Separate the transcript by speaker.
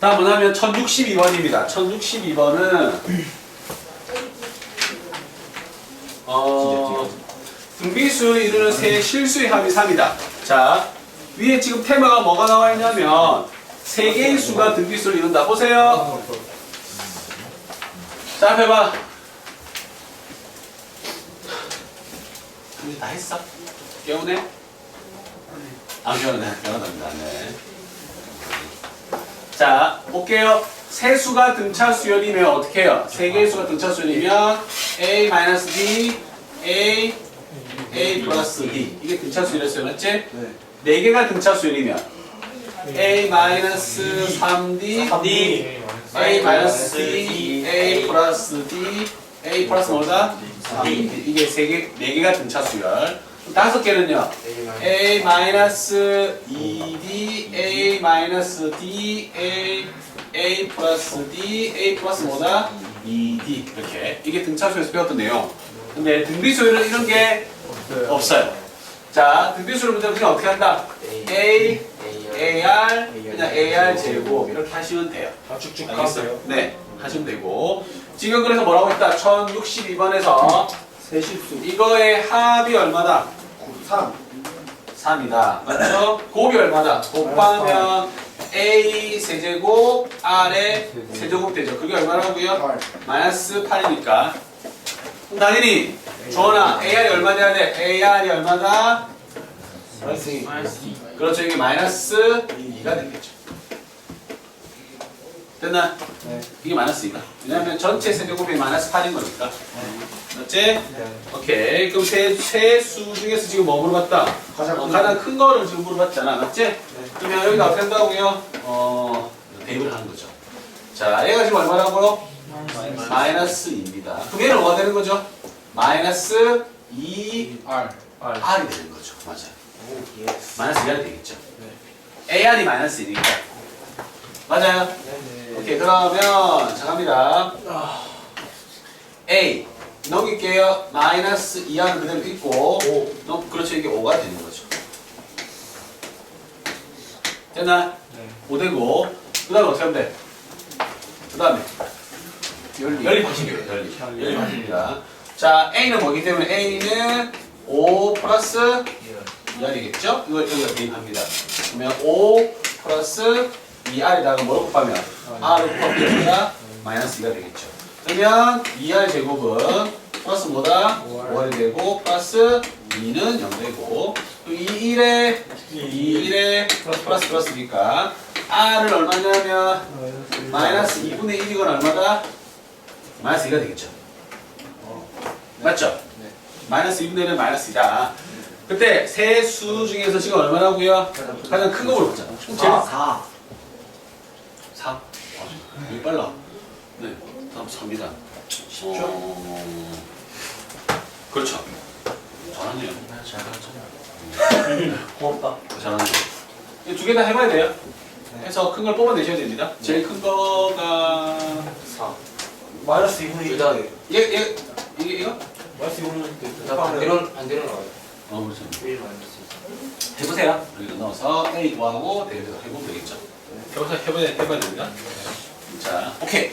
Speaker 1: 다음 뭐냐면 1062번입니다. 1062번은 어, 등비수를 이루는 세 실수의 합이 3이다. 자, 위에 지금 테마가 뭐가 나와 있냐면 세 개의 수가 등비수를 이룬다. 보세요. 자, 해봐. 다 했어? 깨우네? 안 깨우네. 깨우답니다. 네. 자, 볼게요. 세 수가 등차 수열이면 어떻게 해요? 세 개의 수가 등차 수열이면 a-d, a, a 플러스 d. 이게 등차 수열이었어요. 맞지?
Speaker 2: 네.
Speaker 1: 네 개가 등차 수열이면 a-3d,
Speaker 2: D.
Speaker 1: a 마이너스 d, a 플러스 d, a 플러스 뭐다? d. 이게 세 개, 네 개가 등차 수열. 다섯 개는요? a 마이너스 2d, a 마이너스 d, a, a 플러스 d, a 플러스 뭐다? 2d 이렇게 이게 등차수에서 배웠던 내용. 근데 등비수열은 이런 게 없어요. 자, 등비수열 문제 그냥 어떻게 한다? a, ar, 그냥 ar 제곱 이렇게 하시면 돼요.
Speaker 2: 아, 쭉쭉
Speaker 1: 알겠어요? 네, 하시면 되고. 지금 그래서 뭐라고 했다? 1062번에서
Speaker 2: 세실수.
Speaker 1: 이거의 합이 얼마다?
Speaker 2: 3.
Speaker 1: 3이다. 맞죠? 곱이 얼마다? 곱하면 A 세제곱 R의 세제곱 되죠. 그게 얼마라고요?
Speaker 2: 8.
Speaker 1: 마이너스 8이니까. 그럼 당연히 조원아 AR이 얼마 돼야 돼? AR이 얼마다?
Speaker 2: 마이너스
Speaker 1: 그렇죠. 이게 마이너스 2가 되겠죠. 됐나?
Speaker 2: 네.
Speaker 1: 이게 마이너스 2가. 왜냐면 전체 세제곱이 마이너스 8인 거니까. 맞지?
Speaker 2: 네.
Speaker 1: 오케이. 그럼 세, 세수 중에서 지금 뭐 물어봤다?
Speaker 2: 가장
Speaker 1: 어,
Speaker 2: 큰
Speaker 1: 가장 큰 거를 지금 물어봤잖아. 맞지? 그러면 여기가 어떻게 한다고요? 어, 대입을 하는 거죠. 자, 얘가 지금 얼마라고요? 마이너스 2입니다. 그럼 얘는 뭐가 되는 거죠? 마이너스 2
Speaker 2: R.
Speaker 1: R이 되는 거죠. 맞아요.
Speaker 2: 오, 예.
Speaker 1: 마이너스 2R이 되겠죠.
Speaker 2: 네.
Speaker 1: AR이 마이너스 1이니까. 맞아요. 오케이, 그러면, 자, 갑니다. A. 넘길게요. 마이너스 2R은 그대로 있고,
Speaker 2: 오.
Speaker 1: 넘, 그렇죠. 이게 5가 되는 거죠. 됐나?
Speaker 2: 네.
Speaker 1: 5 되고, 그 다음에 어떻게 하면 돼? 그 다음에
Speaker 2: 열리.
Speaker 1: 연립 방식이에요. 연립. 연립 방식입니다. 자, A는 뭐기 때문에 A는 5 플러스 2R이겠죠? 이걸 여기다 대입합니다. 그러면 5 플러스 2R에다가 뭘 곱하면 R을 곱하면 마이너스 2가 되겠죠. 그러면 2R 제곱은 플러스 뭐다? 5R이 되고 플러스 2는 0 되고 이 1에 2일에 플러스 플러스 플러스니까 R은 얼마냐면 마이너스 2분의 1이건 얼마다? 마이너스 2가 되겠죠. 맞죠?
Speaker 2: 네.
Speaker 1: 마이너스 2분의 1은 마이너스 2다. 그때 세 수 중에서 지금 얼마라고요? 가장 큰 거 물어봤잖아. 그럼 제일
Speaker 2: 4.
Speaker 1: 4. 와, 되게 빨라. 네, 다음 3이다. 어... 그렇죠. 잘하네요.
Speaker 2: 고맙다.
Speaker 1: 잘하네요. 두 개 다 해봐야 돼요. 해서 큰 걸 뽑아내셔야 됩니다. 제일 큰 거가
Speaker 2: 4. 마이너스 2분의 1.
Speaker 3: 여기다
Speaker 1: 얘, 얘, 이게 이거?
Speaker 2: 마이너스 2분의
Speaker 3: 다
Speaker 2: 1.
Speaker 3: 반대로 반대로 나와요.
Speaker 1: 어, 그렇죠.
Speaker 3: 1 마이너스.
Speaker 1: 해보세요. 여기다 넣어서 A 구하고 대입해서 해보면 되겠죠. 해보세요. 해봐야, 해봐야 됩니다. 자, 오케이.